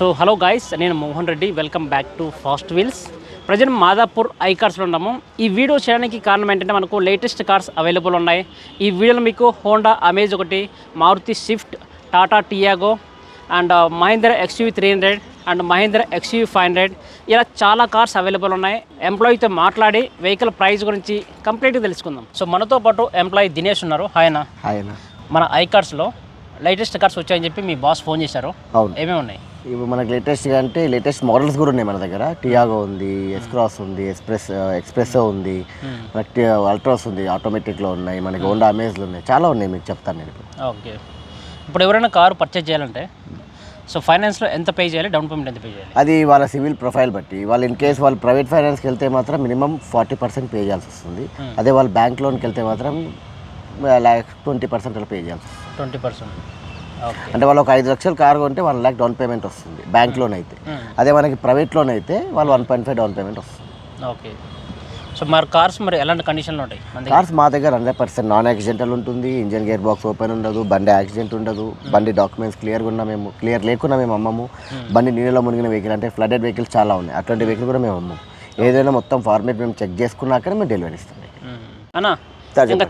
So hello guys నేను Mohan Reddy. Welcome back to fast wheels present Madhapur I కార్స్లో ఉన్నాము. ఈ video చేయడానికి కారణం ఏంటంటే మనకు లేటెస్ట్ కార్స్ అవైలబుల్ ఉన్నాయి. ఈ వీడియోలో మీకు హోండా అమేజ్ ఒకటి Maruti Swift Tata Tiago and Mahindra XUV three hundred and Mahindra XUV five hundred ఇలా చాలా కార్స్ అవైలబుల్ ఉన్నాయి. ఎంప్లాయీతో మాట్లాడి వెహికల్ ప్రైస్ గురించి కంప్లీట్గా తెలుసుకుందాం. సో మనతో పాటు ఎంప్లాయీ దినేష్ ఉన్నారు. ఆయన ఆయన మన ఐ కార్స్లో లేటెస్ట్ కార్స్ వచ్చాయని చెప్పి మీ బాస్ ఫోన్ చేశారు. ఏమేమి ఉన్నాయి? ఇవి మనకి లేటెస్ట్గా అంటే లేటెస్ట్ మోడల్స్ కూడా ఉన్నాయి మన దగ్గర. టియాగో ఉంది ఎస్క్రాస్ ఉంది ఎక్స్ప్రెస్ ఎక్స్ప్రెస్సో ఉంది మనకి అల్ట్రాస్ ఉంది ఆటోమేటిక్లో ఉన్నాయి మనకి హోండా అమేజ్లు ఉన్నాయి. చాలా ఉన్నాయి మీకు చెప్తాను నేను ఇప్పుడు. ఓకే ఇప్పుడు ఎవరైనా కారు పర్చేజ్ చేయాలంటే సో ఫైనాన్స్లో ఎంత పే చేయాలి? డౌన్ పేమెంట్ ఎంత పే చేయాలి? అది వాళ్ళ సివిల్ ప్రొఫైల్ బట్టి. వాళ్ళు ఇన్ కేస్ వాళ్ళు ప్రైవేట్ ఫైనాన్స్కి వెళ్తే మాత్రం మినిమం ఫార్టీ పర్సెంట్ పే చేయాల్సి వస్తుంది. అదే వాళ్ళు బ్యాంక్ లోన్కి వెళ్తే మాత్రం ట్వంటీ పర్సెంట్ అలా పే చేయాల్సి వస్తుంది. ట్వంటీ పర్సెంట్ అంటే వాళ్ళు ఒక ఐదు లక్షలు కారు కొంటే వన్ ల్యాక్ డౌన్ పేమెంట్ వస్తుంది బ్యాంక్ లోన్ అయితే. అదే మనకి ప్రైవేట్ లోన్ అయితే వాళ్ళు one point five down payment వస్తుంది. ఓకే సో మరి కార్స్ మరి ఎలాంటి కండిషన్లో ఉంటాయి కార్స్ మా దగ్గర హండ్రెడ్ పర్సెంట్ నాన్ యాక్సిడెంటల్ ఉంటుంది ఇంజన్ గేర్ బాక్స్ ఓపెన్ ఉండదు బండి యాక్సిడెంట్ ఉండదు బండి డాక్యుమెంట్స్ క్లియర్గా ఉన్నా మేము క్లియర్ లేకున్నా మేము అమ్మము. బండి నీళ్ళలో మునిగిన వెహికల్ అంటే ఫ్లడెడ్ వెహికల్స్ చాలా ఉన్నాయి. అట్లాంటి వెహికల్ కూడా మేము అమ్మము. ఏదైనా మొత్తం ఫార్మేట్ మేము చెక్ చేసుకున్నాకనే మేము డెలివరీ ఇస్తాం. అన్నా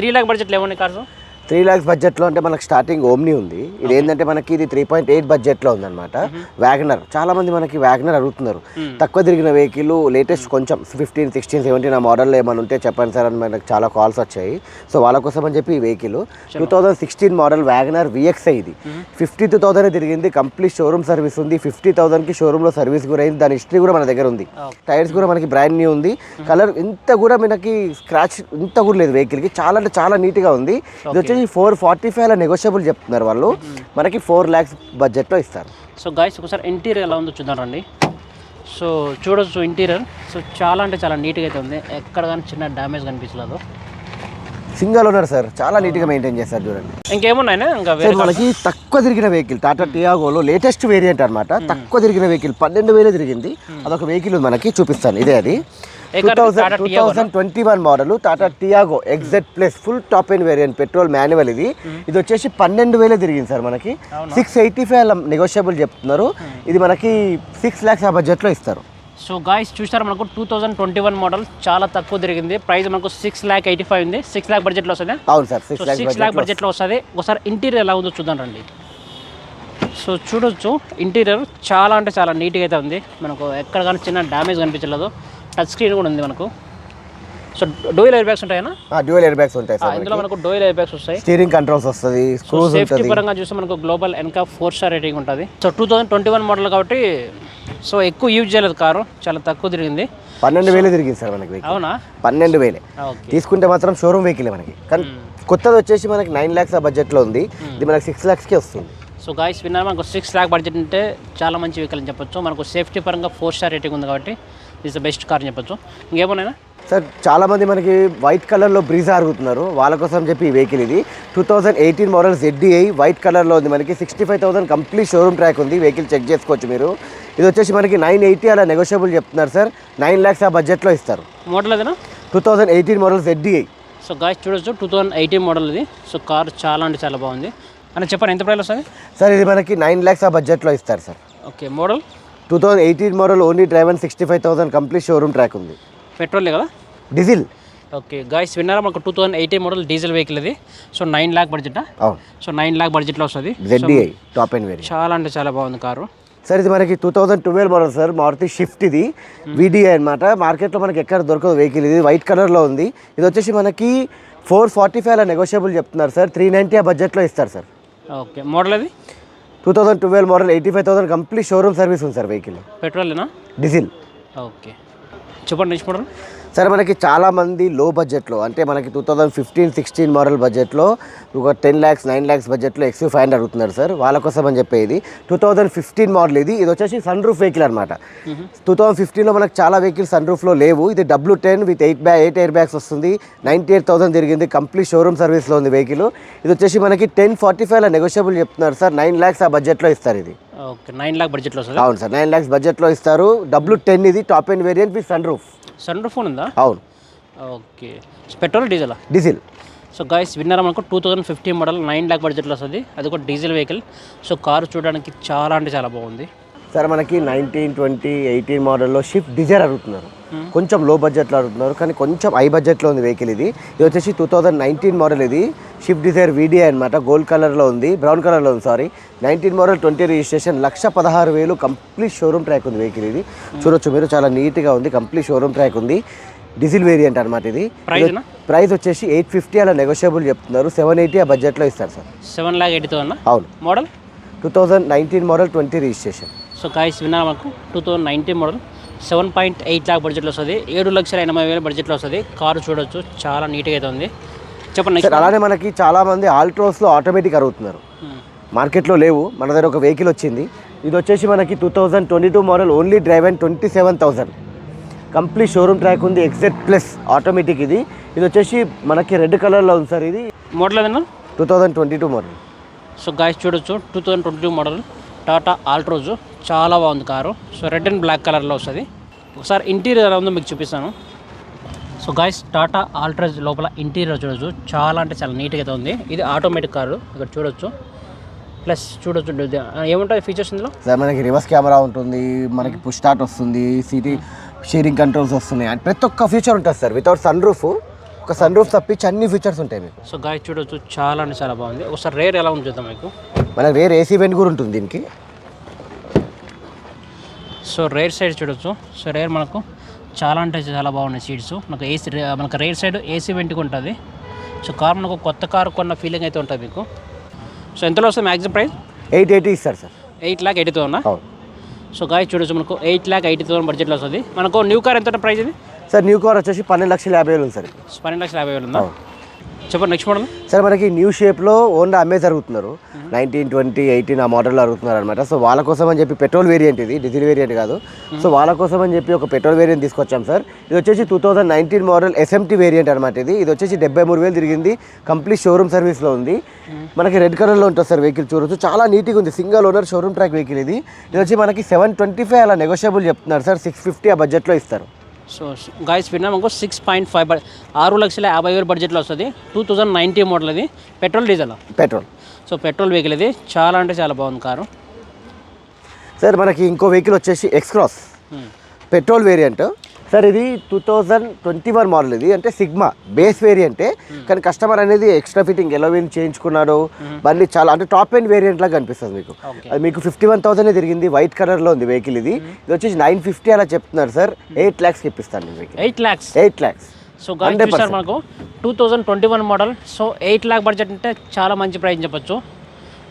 త్రీ ల్యాక్ బడ్జెట్లో ఏమున్నాయి కార్స్ త్రీ ల్యాక్స్ బడ్జెట్లో అంటే మనకి స్టార్టింగ్ ఓమ్ని ఉంది. ఇది ఏంటంటే మనకి ఇది త్రీ పాయింట్ ఎయిట్ బడ్జెట్లో ఉందన్నమాట. వ్యాగనర్. చాలా మంది మనకి వ్యాగనర్ అడుగుతున్నారు. తక్కువ తిరిగిన వెహికల్ లేటెస్ట్ కొంచెం ఫిఫ్టీన్ సిక్స్టీన్ సెవెంటీన్ ఆ మోడల్లో ఏమైనా ఉంటే చెప్పండి సార్ అని మనకి చాలా కాల్స్ వచ్చాయి. సో వాళ్ళ కోసం అని చెప్పి ఈ vehicle two thousand sixteen model WagonR VXI ఇది. ఫిఫ్టీ టూ థౌసండ్ తిరిగింది కంప్లీట్ షోరూమ్ సర్వీస్ ఉంది. ఫిఫ్టీ థౌసండ్కి షోరూంలో సర్వీస్ కూడా అయింది. దాని హిస్టరీ కూడా మన దగ్గర ఉంది. టైర్స్ కూడా మనకి బ్రాండ్ న్యూ ఉంది. కలర్ ఇంత కూడా మనకి స్క్రాచ్ ఇంత కూడా లేదు వెహికల్కి. చాలా అంటే చాలా నీట్గా ఉంది. ఇది వచ్చేసి ఫోర్ ఫార్టీ ఫైవ్ అలా నెగోషియబుల్ చెప్తున్నారు వాళ్ళు. మనకి ఫోర్ ల్యాక్స్ బడ్జెట్లో ఇస్తారు. సో గాయస్ ఒకసారి ఇంటీరియర్ ఎలా ఉందో చూద్దాం సో చూడొచ్చు ఇంటీరియర్ సో చాలా అంటే చాలా నీట్గా అయితే ఉంది. ఎక్కడ కానీ చిన్న డ్యామేజ్ కనిపించలేదు. సింగల్ ఓనర్ సార్ చాలా నీట్గా మెయింటైన్ చేస్తారు చూడండి. ఇంకేమున్నాయినా ఇంకా మనకి తక్కువ తిరిగిన వెహికల్ టాటా టియాగోలో లేటెస్ట్ వేరియంట్ అన్నమాట. తక్కువ తిరిగిన వెహికల్ పన్నెండు వేలు తిరిగింది. అదొక వెహికల్ మనకి చూపిస్తాను. ఇదే అది. Two? Thousand? Thousand twenty one model Tata Tiago XZ plus full top end variant petrol manual ఇది. ఇది వచ్చేసి పన్నెండు వేలే తిరిగింది సార్ మనకి. సిక్స్ ఎయిటీ ఫైవ్ నెగోషియబుల్ చెప్తున్నారు. ఇది మనకి సిక్స్ ల్యాక్స్ ఆ బడ్జెట్లో ఇస్తారు. సో గాయస్ చూసారు మనకు two thousand twenty one model చాలా తక్కువ తిరిగింది. ప్రైస్ మనకు సిక్స్ ల్యాక్ ఎయిటీ ఫైవ్ ఉంది సిక్స్ ల్యాక్ బడ్జెట్లో వస్తుంది? అవును సార్ సిక్స్ ల్యాక్ బడ్జెట్లో వస్తుంది. ఒకసారి ఇంటీరియర్ ఎలా ఉందో చూద్దాం రండి. సో చూడొచ్చు. ఇంటీరియర్ చాలా అంటే చాలా నీట్గా అయితే ఉంది. మనకు ఎక్కడ కానీ చిన్న డ్యామేజ్ కనిపించలేదు. టచ్ స్క్రీన్ కూడా ఉంది మనకు. సో డోయిల్ ఎయిర్ బ్యాగ్స్ ఉంటాయనా? డ్యూయల్ ఎయిర్ బ్యాగ్స్ ఉంటాయి సార్ ఇందులో మనకు. డోయిల్ ఎయిర్ బ్యాగ్స్ వస్తాయి. స్టీరింగ్ కంట్రోల్స్ వస్తుంది స్క్రూస్ సేఫ్టీ ఉంటుంది. పరంగా చూస్తే మనకు గ్లోబల్ ఎన్కా ఫోర్ స్టార్ రేటింగ్ ఉంటుంది. So two thousand twenty one model కాబట్టి సో ఎక్కువ యూజ్ చేయలేదు కారు చాలా తక్కువ తిరిగింది. పన్నెండు వేలే తిరిగింది సార్ మనకి వెహికల్ అవునా? పన్నెండు వేలే. ఓకే. తీసుకుంటే మాత్రం షోరూమ్ వెహికల్ మనకి. కానీ కొత్తది వచ్చేసి మనకి నైన్ ల్యాక్స్ ఆ బడ్జెట్లో ఉంది. ఇది మనకి సిక్స్ ల్యాక్స్కి వస్తుంది. సో గాయస్ విన్నారు? మనకు సిక్స్ ల్యాక్ బడ్జెట్ అంటే చాలా మంచి వెహికల్ అని చెప్పొచ్చు. మనకు సేఫ్టీ పరంగా ఫోర్ స్టార్ రేటింగ్ ఉంది కాబట్టి. ఇస్ ద బెస్ట్ కార్ అని చెప్పొచ్చు. ఇంకేమన్నా సార్ చాలా మంది మనకి వైట్ కలర్లో బ్రీజా అడుగుతున్నారు వాళ్ళ కోసం చెప్పి ఈ వెహికల్ ఇది. Two thousand eighteen model ZDI white కలర్లో ఉంది మనకి. Sixty five thousand complete showroom track ఉంది. వెహికల్ చెక్ చేసుకోవచ్చు మీరు. ఇది వచ్చేసి మనకి నైన్ ఎయిటీ అలా నెగోషియబుల్ చెప్తున్నారు సార్. నైన్ ల్యాక్స్ ఆ బడ్జెట్లో ఇస్తారు. మోడల్ అదేనా? Two thousand eighteen model ZDI so guys చూడొచ్చు. టూ థౌజండ్ ఎయిటీన్ మోడల్ ఇది. సో కార్ చాలా అంటే చాలా బాగుంది. అని చెప్పండి ఎంత ప్రైస్ వస్తుంది? సార్ ఇది మనకి నైన్ ల్యాక్స్ ఆ బడ్జెట్లో ఇస్తారు sir. Okay model two thousand eighteen model only driver sixty five thousand complete showroom track ఉంది. పెట్రోలే కదా? డీజిల్ ఓకే గాయస్ విన్నారా మనకు two thousand eighteen model diesel vehicle ఇది so nine lakh budget so nine lakh బడ్జెట్లో వస్తుంది. ZDi top and variant చాలా అంటే చాలా బాగుంది కారు. సార్ ఇది మనకి two thousand twelve model sir Maruti Swift ఇది. వీడిఐ అనమాట మార్కెట్లో మనకి ఎక్కడ దొరకదు వెహికల్ ఇది. వైట్ కలర్లో ఉంది. ఇది వచ్చేసి మనకి ఫోర్ ఫార్టీ ఫైవ్ అలా నెగోషియబుల్ చెప్తున్నారు సార్ త్రీ నైంటీ ఆ బడ్జెట్లో ఇస్తారు సార్ ఓకే మోడల్ అది? Two thousand twelve model eighty five thousand complete showroom service ఉంది సార్ వెహికల్. పెట్రోలేనా? డీజిల్. ఓకే. చెప్పండి నెక్స్ట్ మోడల్. సరే మనకి చాలా మంది లో బడ్జెట్లో అంటే మనకి two thousand fifteen sixteen model బడ్జెట్లో ఒక టెన్ ల్యాక్స్ నైన్ ల్యాక్స్ బడ్జెట్లో ఎక్స్యూ ఫైవ్ హండ్రెడ్ అడుగుతున్నారు సార్. వాళ్ళ కోసం అని చెప్పేది. టూ థౌసండ్ ఫిఫ్టీన్ మోడల్ ఇది. ఇది వచ్చేసి సన్ రూఫ్ వెహికల్ అనమాట టూ థౌసండ్ ఫిఫ్టీన్లో మనకు చాలా వెహికల్స్ సన్ రూఫ్లో లేవు. ఇది డబ్ల్యూ టెన్ విత్ ఎయిట్ బ్యా ఎయిట్ ఎయిర్ బ్యాగ్స్ వస్తుంది. నైంటీ ఎయిట్ థౌసండ్ తిరిగింది. కంప్లీట్ షోరూమ్ సర్వీస్లో ఉంది వెహికల్. ఇది వచ్చేసి మనకి టెన్ ఫార్టీ ఫైవ్లో నెగోషియబుల్ చెప్తున్నారు సార్. నైన్ ల్యాక్స్ ఆ బడ్జెట్లో ఇస్తారు ఇది. ఓకే నైన్ ల్యాక్ బడ్జెట్లో అవును సార్. నైన్ ల్యాక్స్ బడ్జెట్లో ఇస్తారు. డబ్ల్యూ టెన్ ఇది top and variant with sunroof. Sunroof ఉందా? అవును. ఓకే. పెట్రోల్ డీజిలా? డీజిల్. సో గాయస్ విన్నారా మనకు two thousand fifteen model nine lakh బడ్జెట్లో వస్తుంది. అది కూడా డీజిల్ వెహికల్ సో కారు చూడడానికి చాలా అంటే చాలా బాగుంది. సార్ మనకి నైన్టీన్ ట్వంటీ ఎయిటీన్ మోడల్లో షిఫ్ట్ డిజైర్ అడుగుతున్నారు. కొంచెం లో బడ్జెట్లో అడుగుతున్నారు కానీ కొంచెం హై బడ్జెట్లో ఉంది వెహికల్ ఇది. ఇది వచ్చేసి టూ థౌజండ్ నైన్టీన్ మోడల్ ఇది. షిఫ్ట్ డిజైర్ వీడియో అనమాట గోల్డ్ కలర్లో ఉంది బ్రౌన్ కలర్లో ఉంది sorry nineteen model twenty registration లక్ష పదహారు వేలు కంప్లీట్ షోరూమ్ ట్రాక్ ఉంది వెహికల్ ఇది. చూడొచ్చు మీరు చాలా నీట్గా ఉంది కంప్లీట్ షోరూమ్ ట్రాక్ ఉంది. డీజిల్ వేరియంట్ అనమాట ఇది. ప్రైస్ వచ్చేసి ఎయిట్ ఫిఫ్టీ అలా నెగోషియబుల్ చెప్తున్నారు. సెవెన్ ఎయిటీ ఆ బడ్జెట్లో ఇస్తారు sir. Seven lakh eighty thousand అవును. Model? Two thousand nineteen model twenty registration. So guys విన్నా మనకు two thousand nineteen model. Seven point eight lakh బడ్జెట్లో వస్తుంది. ఏడు లక్షల ఎనభై వేల బడ్జెట్లో వస్తుంది. కారు చూడొచ్చు. చాలా నీట్గా అయితే ఉంది. చెప్పండి సార్ అలానే మనకి చాలా మంది ఆల్ట్రోస్లో ఆటోమేటిక్ అడుగుతున్నారు. మార్కెట్లో లేవు. మన దగ్గర ఒక వెహికల్ వచ్చింది. ఇది వచ్చేసి మనకి two thousand twenty two model only drive and twenty seven thousand complete showroom track ఉంది ఎగ్జెట్ ప్లస్ ఆటోమేటిక్ ఇది. ఇది వచ్చేసి మనకి రెడ్ కలర్లో ఉంది సార్ ఇది. మోడల్ ఏదన్నా two thousand twenty two model. So guys చూడొచ్చు two thousand twenty two model. Tata Altroz చాలా బాగుంది car. So red and black కలర్లో వస్తుంది. ఒకసారి ఇంటీరియర్ ఎలా ఉందో మీకు చూపిస్తాను. సో గాయస్ టాటా ఆల్ట్రోజ్ లోపల ఇంటీరియర్ చూడొచ్చు. చాలా అంటే చాలా నీట్గా అయితే ఉంది. ఇది ఆటోమేటిక్ కారు. ఇక్కడ చూడొచ్చు. ప్లస్ చూడొచ్చు ఏముంటాయి ఫీచర్స్ ఇందులో? సార్ మనకి రివర్స్ కెమెరా ఉంటుంది మనకి పుష్ స్టార్ట్ వస్తుంది సిటీ షేరింగ్ కంట్రోల్స్ వస్తున్నాయి. అండ్ ప్రతి ఒక్క ఫీచర్ ఉంటుంది సార్. వితౌట్ సన్ రూఫ్ ఒక సన్ రూఫ్ తప్పించి అన్ని ఫీచర్స్ ఉంటాయి మీకు. సో గాయస్ చూడొచ్చు. చాలా అంటే చాలా బాగుంది. ఒకసారి రేర్ ఎలా ఉంది చూద్దాం మీకు. మనకి రేర్ ఏసీ వెంట్ కూడా ఉంటుంది దీనికి. సో రేర్ సైడ్ చూడొచ్చు. సో రేర్ మనకు చాలా అంటే చాలా బాగున్నాయి సీట్స్ మనకు ఏసీ మనకు రేర్ సైడ్ ఏసీ వెంట్కి ఉంటుంది. సో కార్ మనకు కొత్త కారు కొన్న ఫీలింగ్ అయితే ఉంటుంది మీకు. సో ఎంతలో వస్తుంది మ్యాక్సిమం ప్రైస్ ఎయిట్ ఎయిటీ ఇస్తారు sir. Eight lakh eighty thousand అవును. సో గాయ చూడొచ్చు మనకు ఎయిట్ ల్యాక్ ఎయిటీ థౌసండ్ బడ్జెట్లో వస్తుంది. మనకు న్యూ కార్ ఎంత ప్రైస్ ఇది? సార్ న్యూ కార్ వచ్చేసి పన్నెండు లక్షల యాభై వేలు ఉంది సార్. పన్నెండు లక్షల యాభై వేలు ఉందా? చెప్పండి నెక్స్ట్ మోడల్ సార్ మనకి న్యూ షేప్లో ఓన్లీ అమ్మే జరుగుతున్నారు నైన్టీన్ ట్వంటీ ఎయిటీన్ ఆ మోడల్లో అడుగుతున్నారు అనమాట సో వాళ్ళ కోసం అని చెప్పి పెట్రోల్ వేరియంట్ ఇది డీజిల్ వేరియంట్ కాదు. సో వాళ్ళ కోసం అని చెప్పి ఒక పెట్రోల్ వేరియంట్ తీసుకొచ్చాం సార్. ఇది వచ్చేసి two thousand nineteen model SMT variant అనమాట ఇది. ఇది వచ్చేసి డెబ్బై మూడు వేలు తిరిగింది. కంప్లీట్ షోరూమ్ సర్వీస్లో ఉంది. మనకి రెడ్ కలర్లో ఉంటుంది సార్ వెహికల్ చూడొచ్చు. చాలా నీట్గా ఉంది. Single owner showroom track vehicle ఇది. ఇది వచ్చి మనకి సెవెన్ ట్వంటీ ఫైవ్ అలా నెగోషియబుల్ చెప్తున్నారు సార్. సిక్స్ ఫిఫ్టీ ఆ బడ్జెట్లో ఇస్తారు. సో గాయస్ విన్నా మనకు సిక్స్ పాయింట్ ఫైవ్ ఆరు లక్షల యాభై వేలు బడ్జెట్లో వస్తుంది. టూ థౌజండ్ నైన్టీ మోడల్ ఇది. Petrol diesel petrol so petrol vehicle ఇది. చాలా అంటే చాలా బాగుంది కారు. సార్ మనకి ఇంకో వెహికల్ వచ్చేసి X cross petrol variant sir ఇది two thousand twenty one model ఇది అంటే సిగ్మా బేస్ వేరియంటే కానీ కస్టమర్ అనేది ఎక్స్ట్రా ఫిట్టింగ్ ఎలోవిన్ చేయించుకున్నాడు బండి చాలా అంటే టాప్ ఎండ్ వేరియంట్ లాగా కనిపిస్తుంది మీకు. అది మీకు ఫిఫ్టీ వన్ థౌసండ్ తిరిగింది వైట్ కలర్లో ఉంది వెహికల్ ఇది. ఇది వచ్చేసి నైన్ ఫిఫ్టీ అలా చెప్తున్నారు సార్. ఎయిట్ ల్యాక్స్కి ఇప్పిస్తాను vehicle eight lakhs eight lakhs so guys 100%. చూసారు మనకు? Two thousand twenty one model so eight lakh budget అంటే చాలా మంచి ప్రైస్ చెప్పొచ్చు.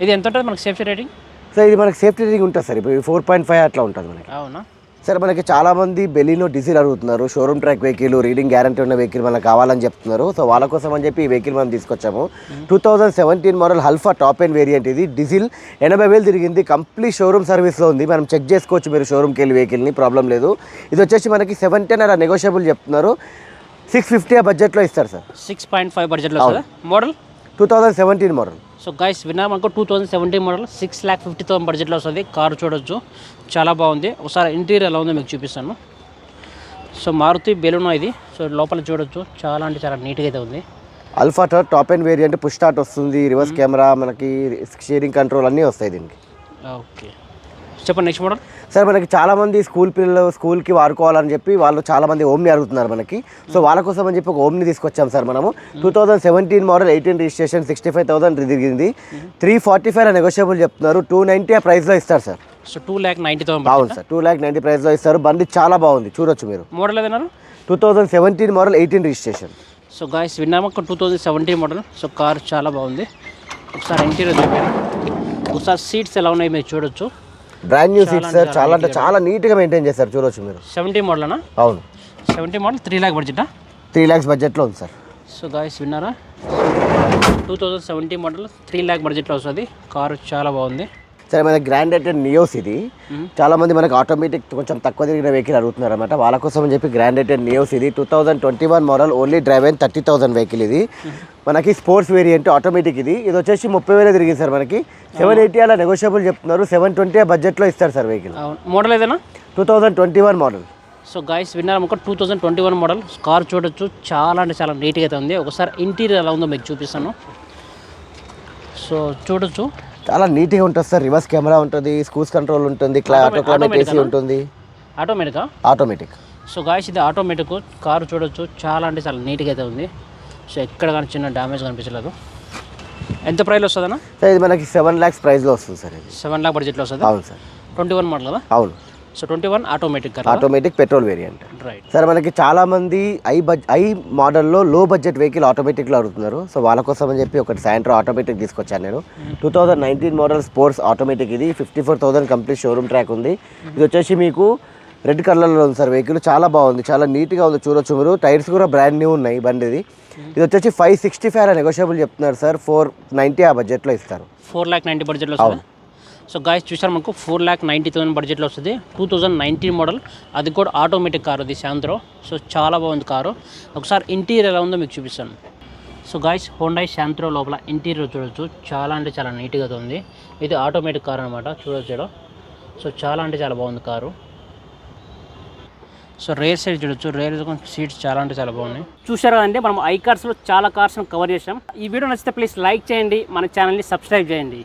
ఇది ఎంత ఉంటుంది మనకి? సేఫ్టీ రేటింగ్ సార్ ఇది మనకి సేఫ్టీ రేటింగ్ ఉంటుంది సార్. ఇప్పుడు ఫోర్ పాయింట్ ఫైవ్ అట్లా ఉంటుంది మనకి. అవునా? సార్ మనకి చాలా మంది బెలీనో డీజిల్ అడుగుతున్నారు. Showroom track vehicle reading guarantee ఉన్న వెహికల్ మనకు కావాలని చెప్తున్నారు. సో వాళ్ళ కోసం అని చెప్పి ఈ వెహికల్ మనం తీసుకొచ్చాము. Two thousand seventeen model alpha top end variant ఇది. డీజిల్ ఎనభై వేలు తిరిగింది. కంప్లీట్ షోరూమ్ సర్వీస్లో ఉంది. మనం చెక్ చేసుకోవచ్చు మీరు షోరూమ్కి వెళ్ళి వెహికల్ని ప్రాబ్లం లేదు. ఇది వచ్చేసి మనకి సెవెన్ టెన్ అలా నెగోషియబుల్ చెప్తున్నారు. సిక్స్ ఫిఫ్టీ ఆ బడ్జెట్లో ఇస్తారు సార్ సిక్స్ పాయింట్ ఫైవ్ బడ్జెట్లో model? Two thousand seventeen model. So guys విన్నా మనకు two thousand seventeen model six lakh fifty thousand బడ్జెట్లో వస్తుంది. కారు చూడొచ్చు. చాలా బాగుంది. ఒకసారి ఇంటీరియర్ ఎలా ఉందో మీకు చూపిస్తాను. సో మారుతి బెలూనో ఇది. సో లోపల చూడొచ్చు. చాలా అంటే చాలా నీట్గా అయితే ఉంది. Alpha top end variant push start వస్తుంది. రివర్స్ కెమెరా మనకి షేరింగ్ కంట్రోల్ అన్నీ వస్తాయి దీనికి. ఓకే చెప్పండి నెక్స్ట్ మోడల్. సార్ మనకి చాలా మంది స్కూల్ పిల్లలు స్కూల్కి వాడుకోవాలని చెప్పి వాళ్ళు చాలా మంది ఓమ్ని అడుగుతున్నారు మనకి. సో వాళ్ళ కోసం అని చెప్పి ఒక ఓమ్ని తీసుకొచ్చాం సార్ మనము. Two thousand seventeen model eighteen registration sixty five thousand తిరిగింది. త్రీ ఫార్టీ ఫైవ్ నెగోషియబుల్ చెప్తున్నారు. టూ నైంటీ ఆ ప్రైస్లో ఇస్తారు sir. So two lakh ninety thousand అవును సార్ టూ ల్యాక్ నైంటీ ప్రైస్లో ఇస్తారు. బండి చాలా బాగుంది చూడొచ్చు మీరు. Model ఏదన్నారు? Two thousand seventeen model eighteen registration. So guys విన్నాము? ఒక two thousand seventeen model. So car చాలా బాగుంది. ఒకసారి ఇంటీరియర్ చూపాను ఒకసారి సీట్స్ ఎలా ఉన్నాయి మీరు చూడొచ్చు. బ్రాండ్ న్యూ సీట్స్ సార్ చాలా అంటే చాలా నీట్గా మెయింటైన్ చేస్తారు చూడొచ్చు మీరు. సెవెంటీ మోడల్నా అవును. సెవెంటీ మోడల్ త్రీ ల్యాక్ బడ్జెటా త్రీ ల్యాక్స్ బడ్జెట్లో ఉంది సార్ సో గాయస్ విన్నారా? Two thousand seventy model three lakh బడ్జెట్లో వస్తుంది. కారు చాలా బాగుంది. సరే మన గ్రాండ్ ఐటెన్ నియోస్ ఇది. చాలా మంది మనకి ఆటోమేటిక్ కొంచెం తక్కువ తిరిగిన వెహికల్ అడుగుతున్నారు అనమాట వాళ్ళ కోసం అని చెప్పి గ్రాండ్ ఐటెన్ నియోస్ ఇది. Two thousand twenty one model only drive అయిన థర్టీ థౌసండ్ వెహికల్ ఇది మనకి స్పోర్ట్స్ వేరియంట్ ఆటోమేటిక్ ఇది. ఇది వచ్చేసి ముప్పై వేలే తిరిగింది సార్ మనకి. సెవెన్ ఎయిటీ అలా నెగోషియబుల్ చెప్తున్నారు. సెవెన్ ట్వంటీ ఆ బడ్జెట్లో ఇస్తారు సార్ వెహికల్ మోడల్ ఏదైనా? Two thousand twenty one model so guys విన్నారు ఒక two thousand twenty one model car చూడొచ్చు. చాలా అంటే చాలా నీట్గా అయితే ఉంది. ఒకసారి ఇంటీరియర్ ఎలా ఉందో మీకు చూపిస్తాను. సో చూడొచ్చు. చాలా నీట్గా ఉంటుంది సార్. రివర్స్ కెమెరా ఉంటుంది స్కూస్ కంట్రోల్ ఉంటుంది ఆటో క్లైమేట్ ఏసీ ఉంటుంది. ఆటోమేటికా ఆటోమేటిక్ సో గాయస్ ఇది ఆటోమేటిక్ కారు చూడొచ్చు. చాలా అంటే చాలా నీట్గా అయితే ఉంది. సో ఎక్కడ కానీ చిన్న డ్యామేజ్ కనిపించలేదు. ఎంత ప్రైస్లో వస్తుందన్నా? సార్ ఇది మనకి సెవెన్ ల్యాక్స్ ప్రైస్లో వస్తుంది సార్ ఇది. సెవెన్ లాక్ బడ్జెట్లో వస్తుంది? అవును సార్. ట్వంటీ వన్ మోడల్ కదా? అవును. So twenty one automatic automatic petrol variant. Right sir మనకి చాలా మంది ఐ బడ్జెట్ ఐ మోడల్లో లో బడ్జెట్ వెహికల్ ఆటోమేటిక్లో అడుగుతున్నారు. సో వాళ్ళ కోసం అని చెప్పి ఒకటి సాయంత్రం ఆటోమేటిక్ తీసుకొచ్చాను నేను. Two thousand nineteen model sports automatic ఇది. Fifty four thousand complete showroom track ఉంది. ఇది వచ్చేసి మీకు రెడ్ కలర్లో ఉంది సార్ వెహికల్. చాలా బాగుంది. చాలా నీట్గా ఉంది. చూడొచ్చు మీరు. టైర్స్ కూడా బ్రాండ్ న్యూ ఉన్నాయి బండిది. ఇది వచ్చేసి ఫైవ్ సిక్స్టీ ఫైవ్ నెగోషియబుల్ చెప్తున్నారు సార్. ఫోర్ నైంటీ ఆ బడ్జెట్లో ఇస్తారు. ఫోర్ ల్యాక్ నైంటీ బడ్జెట్లో వస్తుంది? సో గాయస్ చూసారు మనకు? ఫోర్ ల్యాక్ నైంటీ థౌసండ్ బడ్జెట్లో వస్తుంది. టూ థౌజండ్ నైన్టీన్ మోడల్ అది కూడా ఆటోమేటిక్ కారు అది శాంత్రో సో చాలా బాగుంది కారు. ఒకసారి ఇంటీరియర్ ఎలా ఉందో మీకు చూపిస్తాను. సో గాయస్ హోండాయ్ శాంత్రో లోపల ఇంటీరియర్ చూడొచ్చు. చాలా అంటే చాలా నీట్గా ఉంది. ఇది ఆటోమేటిక్ కార్ అనమాట చూడొచ్చు సో చాలా అంటే చాలా బాగుంది కారు. సో రేర్ సైడ్ చూడొచ్చు. రేర్ సీట్స్ చాలా అంటే చాలా బాగున్నాయి. చూసారు కదండి మనం ఐ కార్స్లో చాలా కార్స్ను కవర్ చేసాం ఈ వీడియో నచ్చితే ప్లీజ్ లైక్ చేయండి. మన ఛానల్ని సబ్స్క్రైబ్ చేయండి.